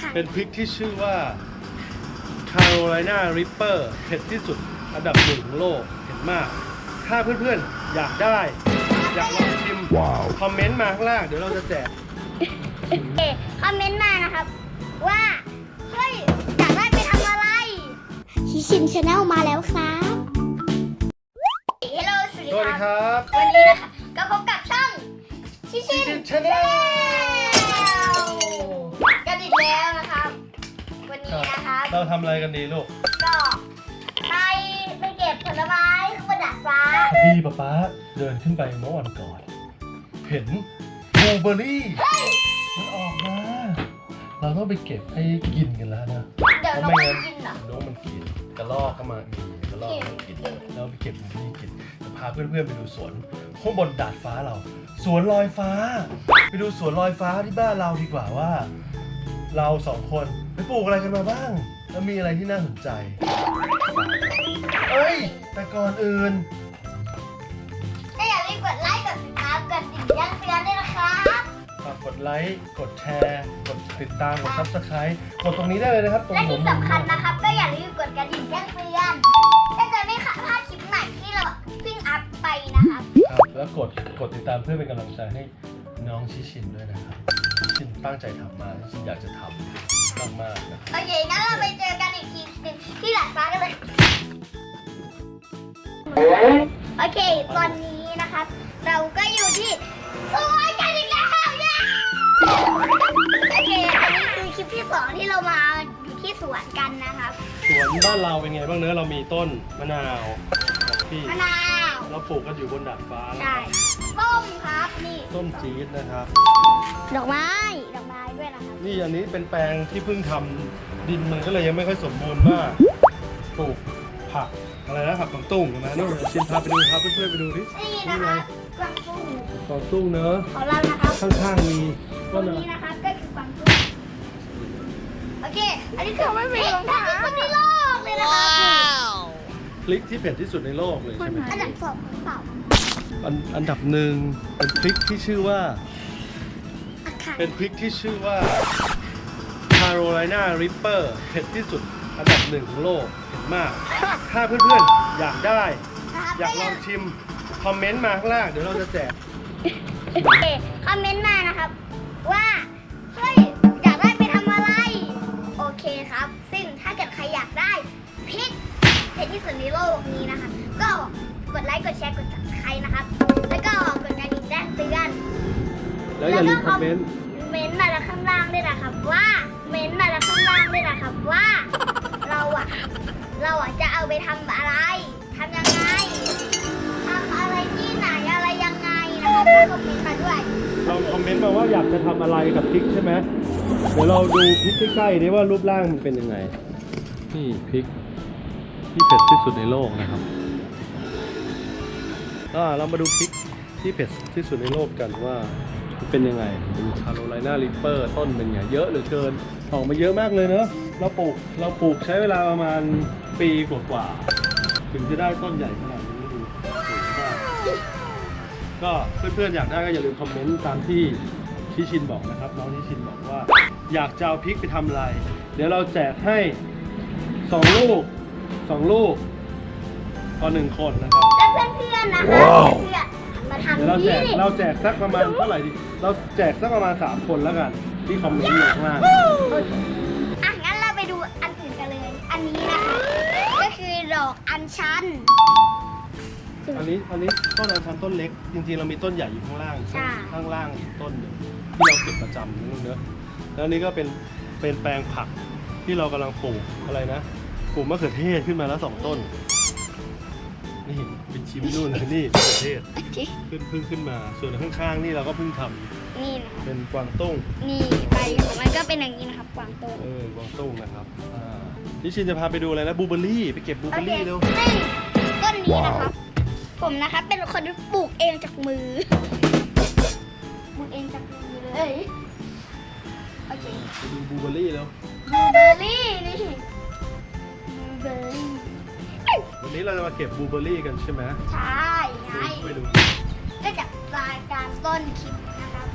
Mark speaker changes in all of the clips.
Speaker 1: ค่ะ
Speaker 2: เป็นพริกที่ชื่อว่า Carolina Reaper เผ็ดที่สุดอันดับหนึ่งของโลกเผ็ดมาก ถ้าเพื่อนๆ อยากได้ อยากลองชิมคอมเมนต์มาข้างล่าง เดี๋ยวเราจะแจก
Speaker 1: เอ่อคอมเมนต์มานะครับ ว่า เฮ้ย อยากได้ไปทำอะไรชิชินชาแนลมาแล้วครับ ฮัลโหลส
Speaker 2: สวัสดีครับ
Speaker 1: วันนี้นะคะก็พบกับช่องชิชิน
Speaker 2: ชินชาแนล
Speaker 1: นนี้นะครับ
Speaker 2: เราทำอะไรกันดีลูก
Speaker 1: ก็ไปไปเก็บผลไม้ขึ้นบนดาดฟ้า
Speaker 2: พี่ป๊าป๊าเดินขึ้นไปเมื่อวันก่อน เห็นบลูเบอร์รี่มันออกมา เราต้องไปเก็บให้กินกันแล้วนะ
Speaker 1: เดี๋ยวน้องมันกินเหรอ
Speaker 2: น้องมันกินกระรอกก็มามีกระรอกมันกินแล้วไปเก็บบลูเบอร์รี่กินจะพาเพื่อนๆไปดูสวนข้างบนดาดฟ้าเรา สวนลอยฟ้า ไปดูสวนลอยฟ้าที่บ้านเราดีกว่าว่า เราสองคนไปปลูกอะไรกันมาบ้าง แล้วมีอะไรที่น่าสนใจ เอ้ย แต่ก่อนอื่น
Speaker 1: ก็อย่าลืมกดไลค์ กดติดตาม กดดิ่งแจ้งเตือนด้วยนะครับ
Speaker 2: ฝากกดไลค์ กดแชร์ กดติดตาม กด subscribe กดตรงนี้ได้เลยนะครับ ตรง
Speaker 1: และ
Speaker 2: หัว
Speaker 1: ที่
Speaker 2: มุม
Speaker 1: สำคัญนะครับ ก็อย่าลืมกดกระดิ่งแจ้งเตือนก็จะไม่พลาดคลิปใหม่ที่เราเพิ่งอัพไปนะครับ
Speaker 2: ครับ แล้วกด กดติดตามเพื่อเป็นกำลังใจให้น้องชิชินด้วยนะครับ ชิชินตั้งใจทำมากชิชินอยากจะทำมากๆนะครับ
Speaker 1: โอเคงั้นเราไปเจอกันอีกทีหนึงที่หลัดฟ้ากันเลย โอเค ตอนนี้นะครับ เราก็อยู่ที่สวนกันอีกแล้วเย้โอเคอันนี้คือคลิปที่สองที่เรามาอยู่ที่สวนกันนะครับ
Speaker 2: สวนบ้านเราเป็นไงบ้างเนื้อะเรามีต้นมะนาวกับพี่
Speaker 1: มะนาว
Speaker 2: เราปลูกกันอยู่บนดาดฟ้า
Speaker 1: ใช่ส้มครับนี่
Speaker 2: ต้นจี๊ดนะครับ
Speaker 1: ดอกไม้ ดอกไม้ด้วยนะครับ
Speaker 2: นี่อันนี้เป็นแปลงที่เพิ่งทำดินมันก็เลยยังไม่ค่อยสมบูรณ์มากปลูกผักอะไรนะผักกวางตุ้งใช่ไหมนู่นชินพาไปดูครับเพื่อนๆไปดูดิ
Speaker 1: นี่นะคะกวางตุ้ง
Speaker 2: กวางตุ้งเนอะ
Speaker 1: ของเรานะครับ
Speaker 2: ข้างๆมี
Speaker 1: ตร
Speaker 2: ต้น
Speaker 1: ง
Speaker 2: อะไร
Speaker 1: นี้นะครับก็คือกวางตุ้งโอเค อันนี้คือไม่มีรองเท้าคนในโลกเลยนะครับนี่
Speaker 2: พริกที่เผ็ดที่สุดในโลกเลยใช่ไหม
Speaker 1: อันดับสองหรือเปล่า
Speaker 2: อันอันดับหนึ่งเป็นพริกที่ชื่อว่า
Speaker 1: อาคาร
Speaker 2: เป็นพริกที่ชื่อว่า Carolina Reaper เผ็ดที่สุดอันดับหนึ่งของโลกเผ็ดมาก ถ้าเพื่อนๆ อยากได้
Speaker 1: นะครับ
Speaker 2: อยากลองชิม คอมเมนต์มาข้างล่าง เดี๋ยวเราจะแจก
Speaker 1: โอเคคอมเมนต์มานะครับว่า
Speaker 2: นต์
Speaker 1: เม้นต์มาแล้วข้างล่างด้วยนะครับว่า เม้นต์มาแล้วข้างล่างด้วยนะครับว่า เราอะเราอะจะเอาไปทำอะไรทำยังไงทำอะไรที่ไหนอะไรยังไงนะครับก็คอมเมนต์มาด้วย
Speaker 2: ลองคอมเมนต์มาว่าอยากจะทำอะไรกับพริกใช่ไหมเดี๋ยวเราดูพริกใกล้ๆดิว่ารูปร่างมันเป็นยังไง นี่พริกที่เผ็ดที่สุดในโลกนะครับอ่าเรามาดูพริกที่เผ็ดที่สุดในโลกกันว่ามัน เป็นยังไงเป็นคาโรไลนาริปเปอร์ต้นเป็นไงเยอะเหลือเกินออกมาเยอะมากเลยเนอะเราปลูกเราปลูกใช้เวลาประมาณปีกว่าๆถึงจะได้ต้นใหญ่ขนาดนี้ดูสวยมากก็เพื่อนๆอยากได้ก็อย่าลืมคอมเมนต์ตามที่ชิชินบอกนะครับน้องชิชินบอกว่า อยากจะเอาพริกไปทำอะไร เดี๋ยวเราแจกให้สองลูกสองลูกต่อหนึ่งคนนะครับ
Speaker 1: แล้วเพื่อนๆนะคะเพื่อนๆ มาทำ
Speaker 2: เดี๋ยวเราแจ
Speaker 1: นี่
Speaker 2: กเราแจกสักประมาณเท่าไหร่ดีเราแจกสักประมาณสามคนแล้วกันที่คอมเมนต์อยู่ข้างล่าง
Speaker 1: อะงั้นเราไปดูอันอื่นกันเลย อันนี้นะคะ ก็คือดอกอัญชัน
Speaker 2: อันนี้อันนี้ต้นอัญชันต้นเล็ก จริงๆเรามีต้นใหญ่อยู่ข้างล่าง
Speaker 1: ใช่
Speaker 2: ข้างล่างอีกต้นหนึ่งที่เราเก็บประจำนึงเนอะแล้วอันนี้ก็เป็นเป็นแปลงผักที่เรากำลังปลูกอะไรนะปลูกมะเขือเทศขึ้นมาแล้วสองต้นนี่เป็น ชิมนู่นเลยนี่มะเขือเทศขึ้นเพิ่งขึ้นมา ส่วนข้างๆนี่เราก็เพิ่งทำ
Speaker 1: นี่นะคะ
Speaker 2: เป็นกวางตุ้ง
Speaker 1: นี่ใบของมันก็เป็นอย่างนี้นะครับกวางตุ้ง
Speaker 2: เออกวางตุ้งนะครับอ่าพี่ชินจะพาไปดูอะไรนะบลูเบอร์รี่ไปเก็บบลูเบอร์รี่เร็ว
Speaker 1: ซึ่งต้นนี้นะครับ ผมนะครับเป็นคนที่ปลูกเองจากมือ ปลูกเองจากมือเลยโอเค
Speaker 2: ไปดูบลูเบอร์รี่เร็ว
Speaker 1: บลูเบอร์รี่นี่บลูเบอร์รี่
Speaker 2: วันนี้เราจะมาเก็บบลูเบอร์รี่กันใช่ไหม
Speaker 1: ใช่ไง
Speaker 2: ไปดู
Speaker 1: ก็จากรายการต้นคลิปนะครับ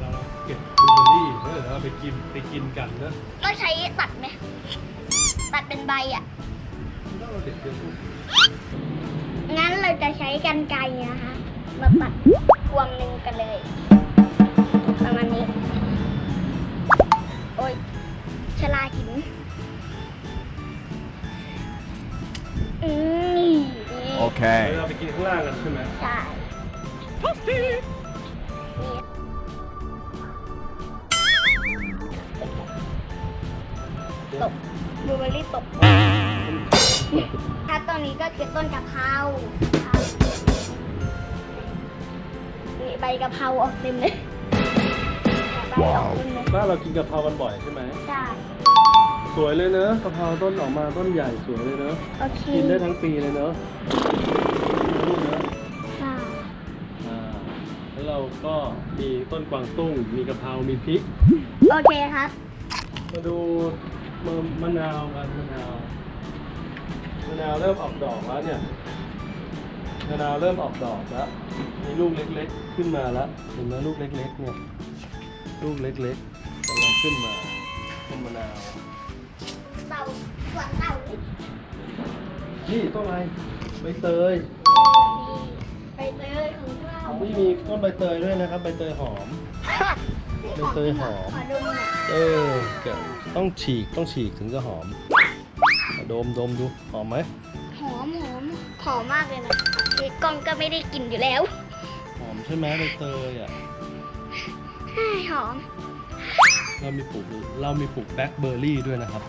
Speaker 2: เราเก็บบลูเบออร์รี่เออเอาไปกินไปกินกันนะ
Speaker 1: เราใช้ตัดไหมตัดเป็นใบอะ
Speaker 2: แล้วเราเด็ดเดียวลูก
Speaker 1: งั้นเราจะใช้กันไกรนะคะมาปัดพวงหนึ่งกันเลยประมาณนี้ โอ้ยชลาหิ อืมนี่
Speaker 3: Okay.
Speaker 2: เราไปกินข้างล่างกันใช่ไหม
Speaker 1: ใช่นี่ตกบลูเบอร์รี่ตกถ้าต้นนี้ก็คือต้นกะเพราครับนี่ใบกะเพราออกเต็มเลยใบออกเต็มเลย
Speaker 2: บ้านเรากินกะเพรากันบ่อยใช่ไหม
Speaker 1: ใช่
Speaker 2: ส วยเลยเนอะกะเพราต้นออกมาต้นใหญ่สวยเลยเนอะ
Speaker 1: โอเค
Speaker 2: กินได้ทั้งปีเลยเนอะลูกเนอะ
Speaker 1: ใช่
Speaker 2: อ่าแล้วเราก็มีต้นกวางตุ้ง มีกะเพรามีพริก
Speaker 1: โอเคครับ
Speaker 2: มาดูมะมะนาวกันมะนาวมะนาวเริ่มออกดอกแล้วเนี่ยมะนาวเริ่มออกดอกแล้วมีลูกเล็กๆขึ้นมาแล้วเห็นไหมลูกเล็กๆเนี่ยลูกเล็กๆกำลังขึ้นมาต้นมะนาว
Speaker 1: เต่าสวนเต่านี่
Speaker 2: นี่ต้นอะไรใบเตย
Speaker 1: ใบเตยของเรา
Speaker 2: นี่มีต้นใบเตยด้วยนะครับ ใบเตยหอม ใบเตยหอม
Speaker 1: ขอดูหน่อย
Speaker 2: เออแกะต้องฉีกต้องฉีกถึงจะหอมอะดมดมดูหอมไหม
Speaker 1: หอมหอมหอมมากเลยนะคือกล้องก็ไม่ได้กลิ่นอยู่แล้ว
Speaker 2: หอมใช่ไหมใบเตยอะ
Speaker 1: เฮ้ยหอม
Speaker 2: เรามีปลูกเรามีปลูกแบล็คเบอร์รี่ด้วยนะครับ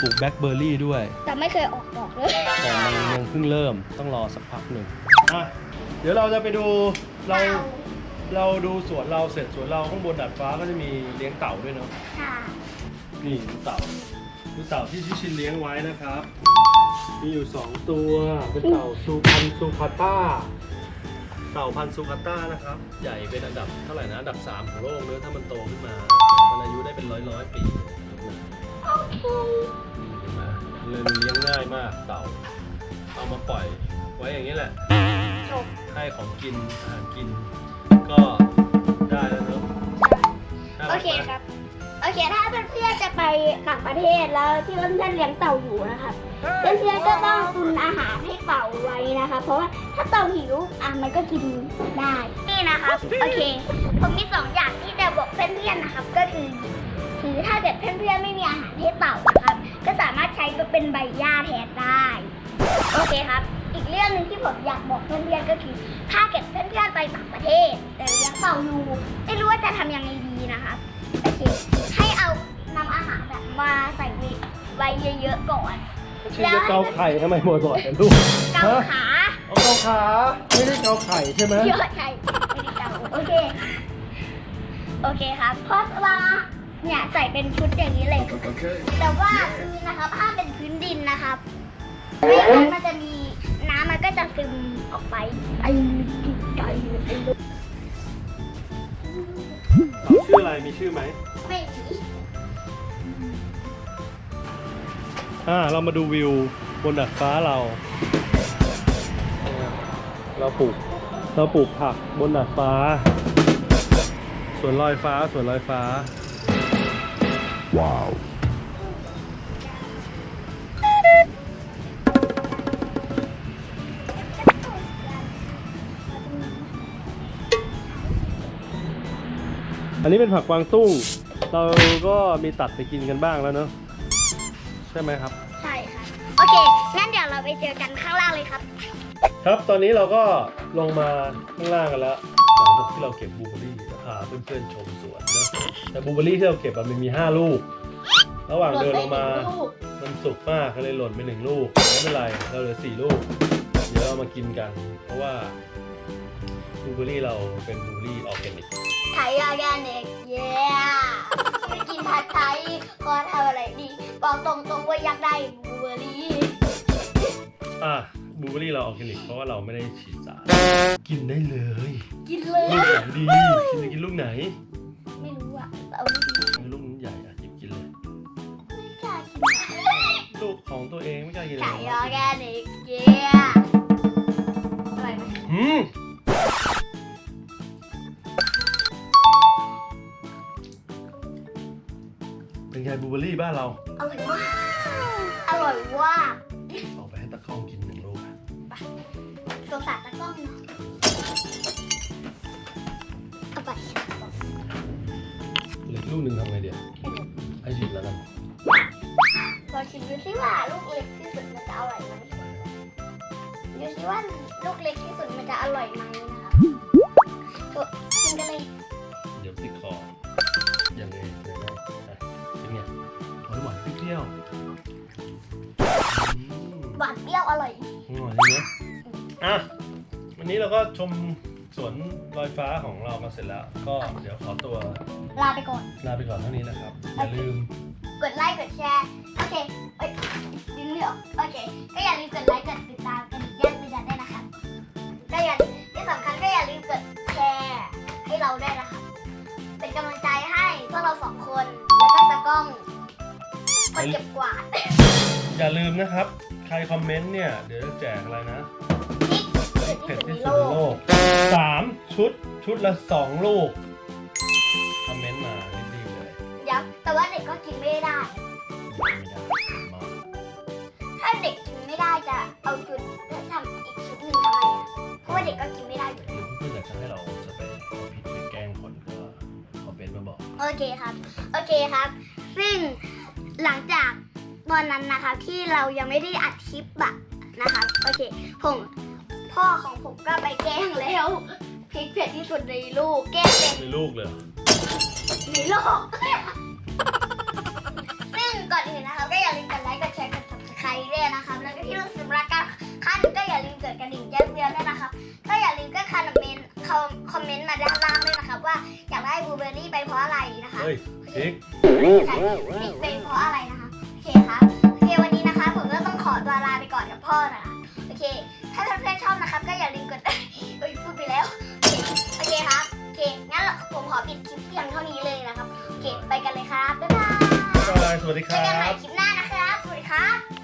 Speaker 2: ปลูกแบล็คเบอร์รี่ด้วย
Speaker 1: แต่ไม่เคยออกดอกเลย
Speaker 2: แต่มันยังเพิ่งเริ่มต้องรอสักพักหนึ่งอะเดี๋ยวเราจะไปดูเราเราดูสวนเราเสร็จสวนเราข้างบนดาดฟ้าก็จะมีเลี้ยงเต่าด้วยเนาะ
Speaker 1: ค่ะ
Speaker 2: นี่ดูเต่าดูเต่าที่ชิชินเลี้ยงไว้นะครับ มีอยู่สองตัวเป็นเต่าซูพันซูคาต้าเต่าพันธุ์ซูคาต้านะครับ ใหญ่เป็นอันดับเท่าไหร่นะอันดับ3ของโลกเลยถ้ามันโตขึ้นมามันอายุได้เป็นร้อยร้อยๆปีเลยนะครับ
Speaker 1: โอ เค
Speaker 2: เห็นไหมเลยมันเลี้ยงง่ายมากเต่า เอามาปล่อยไว้อย่างนี้แหละ
Speaker 1: จบ
Speaker 2: ให้ของกินอาหารกิน ก็ได้แล้วเนอะน่า
Speaker 1: โอ
Speaker 2: รัก
Speaker 1: เค
Speaker 2: ไหม
Speaker 1: ครับ โอเค ถ้าเพื่อนๆจะไปต่างประเทศแล้วที่เพื่อนๆเลี้ยงเต่าอยู่นะครับ เพื่อนๆก็ต้องตุนอาหารให้เต่าไว้นะคะ เพราะว่าถ้าเต่าหิวอะมันก็กินได้ นี่นะครับโอเค ผมมีสอง เต่านะครับ ก็สามารถใช้เป็นใบหญ้าแทนได้ โอเคครับ อีกเรื่องหนึ่งที่ผมอยากบอกเพื่อนๆก็คือ ถ้าเกิดเพื่อนๆไปต่างประเทศ แต่เลี้ยงเต่าอยู่ไม่รู้ว่าจะทำยังไงดีนะครับโอเคให้เอานำอาหารแบบมาใส่ไว้เยอะๆก่อน
Speaker 2: ชื่อจะเกาไข่ทำไมบ่อยๆกันลูก
Speaker 1: เกา
Speaker 2: ฮะ
Speaker 1: ขา
Speaker 2: เอาเกาขาไม่ได้เกาไข่ใช่ไหม
Speaker 1: เยอะใช่ไม่ได้เกาโอเค โอเคครับเพราะว่า เนี่ยใส่เป็นชุดอย่างนี้เลย
Speaker 3: Okay.
Speaker 1: แต่ว่าพื้นนะครับห้ามเป็นพื้นดินนะครับ ไม่งั้นมันจะมีน้ำมันก็จะซึมออกไป ไอ้ไก่ไอ้ลูก
Speaker 2: เต่าชื่ออะไรมีชื่อไหม
Speaker 1: ไม่มี
Speaker 2: อ่าเรามาดูวิวบนดาดฟ้าเราเนี่ยเราปลูกเราปลูกผักบนดาดฟ้า สวนลอยฟ้าสวนลอยฟ้า
Speaker 3: Wow.
Speaker 2: อันนี้เป็นผักกวางตุ้ง เราก็มีตัดไปกินกันบ้างแล้วเนอะใช่ไหมครับ
Speaker 1: ใช่ค่ะ โอเค งั้นเดี๋ยวเราไปเจอกันข้างล่างเลยครับ
Speaker 2: ครับ ตอนนี้เราก็ลงมาข้างล่างกันแล้วหลังจากที่เราเก็บบลูเบอร์รี่พาเพื่อนๆชมสวนนะแต่บลูเบอร์รี่ที่เราเก็บอะมันมี5ลูก ระหว่างเดินลงมามันสุกมากก็เลยหล่นไปหนึ่งลูกไม่เป็นไรเราเหลือสี่ลูก เดี๋ยวเรามากินกัน เพราะว่าบลูเบอร์รี่เราเป็นบลูเบอร์รี่ออร์แกนิก
Speaker 1: ไทยออร์แกนิกเย้ไม่กินผัดไทยขอทำอะไรดี บอกตรงๆว่าอยากได้บลูเบอร์รี่
Speaker 2: อะ บลูเบอร์รี่เราออร์แกนิกเพราะว่าเราไม่ได้ฉีดสารกินได้เลย
Speaker 1: กินเลย
Speaker 2: ลูกไหนดีกินจะกินลูกไหน
Speaker 1: ไม่รู้อะเอาดี
Speaker 2: ลูกนั้นใหญ่อะหยิบกินเลย
Speaker 1: ไม่กล้ากินอะ
Speaker 2: ลูกของตัวเองไม่กล้ากินเล
Speaker 1: ไก่
Speaker 2: ย
Speaker 1: ออร์แกนิกเย้อร่อยไหม
Speaker 2: อืมไงบลูเบอร์รี่บ้านเรา
Speaker 1: อร่อยมากอร่อยว่า
Speaker 2: เอาไปให้ตะกล้องกินหนึ่งลูก
Speaker 1: สงสารตะกล้องเนาะเอาไป
Speaker 2: เหลือลูกหนึ่งทำไงเดี๋ยวให้ชิมแล้วกัน
Speaker 1: เราชิมดูสิว่าลูกเล็กที่สุดมันจะอร่อยไหมดูสิว่าลูกเล็กที่สุดมันจะอร่อยไหมนะครั
Speaker 2: วันนี้เราก็ชมสวนลอยฟ้าของเรามาเสร็จแล้ว ก็เดี๋ยวขอตัว
Speaker 1: ลาไปก่อน
Speaker 2: ลาไปก่อนเท่านี้นะครับ อย่าลืม
Speaker 1: กดไลค์กดแชร์ โอเคเอ้ยดึงไม่ออกโอเค ก็อย่าลืมกดไลค์กดติดตามกันแยกไม่ได้ด้วยนะครับก็อย่าที่สำคัญก็อย่าลืมกดแชร์ให้เราด้วยนะครับเป็นกำลังใจให้พวกเราสองคนแล้วก็ตากล้องคนเก็บกวาด
Speaker 2: อย่าลืมนะครับ ใครคอมเมนต์เนี่ย เดี๋ยวจะแจกอะไรนะ
Speaker 1: นี่
Speaker 2: เผ็ด
Speaker 1: ที่
Speaker 2: ที่
Speaker 1: สุ
Speaker 2: สุ
Speaker 1: ด
Speaker 2: ด
Speaker 1: ใน
Speaker 2: ใน
Speaker 1: โล
Speaker 2: โล
Speaker 1: ก
Speaker 2: กสามชุดชุดละสองลูกคอมเมนต์มารีบๆเลย
Speaker 1: ย้ำแต่ว่าเด็กก็กินไม่ได้
Speaker 2: ไม่ได้มา
Speaker 1: ถ้าเด็กกินไม่ได้จะเอาชุดแล้วทำอีกชุดหนึ่งทำไมอะเพราะว่าเด็กก็กินไม่ได้อยู่
Speaker 2: หรือเพื่อนๆอยากจะให้เราจะไปเอาผิดไปแกล้งคนก็คอมเมนต์มาบอก
Speaker 1: โอเคครับ โอเคครับ ซึ่งหลังจากตอนนั้นนะคะที่เรายังไม่ได้อัดคลิปอะนะครับโอเคผม พ่อของผมก็ไปแกล้งแล้วพริกเผ็ดที่สุดในลูกแกล้งเป็น
Speaker 2: ในลูกเลยเหรอ
Speaker 1: ในโลก ซึ่งก่อนอื่นนะครับก็อย่าลืมกดไลค์กดแชร์กด subscribe ด้วยนะครับ แล้วก็ที่รู้สึกรักกันขั้นก็อย่าลืมกดกระดิ่งแจ้งเตือนด้วยนะครับ ก็อย่าลืมก็คอมเมนต์คอมเมนต์มาด้านล่างด้วยนะครับ ว่าอยากได้บลูเบอร์รี่ไปเพราะอะไรนะคะ
Speaker 2: เฮ้ยพริก
Speaker 1: ใช่นี่เป็นเพราะอะไรนะคะ โอเคครับโอเควันนี้นะคะ ผมก็ต้องขอตัวลาไปก่อนกับพ่อนะคะโอเค ถ้าเพื่อนๆชอบนะครับ ก็อย่าลืมกดเอ้ยพูดไปแล้ว โอเคโอเคครับ โอเค งั้นเราผมขอปิดคลิปเพียงเท่านี้เลยนะครับ โอเค ไปกันเลยครับ บ๊ายบาย
Speaker 2: บ๊ายบายสวัสดีค
Speaker 1: เจอกันใหม่
Speaker 2: รับ
Speaker 1: คลิปหน้านะครับ สวัสดีครับ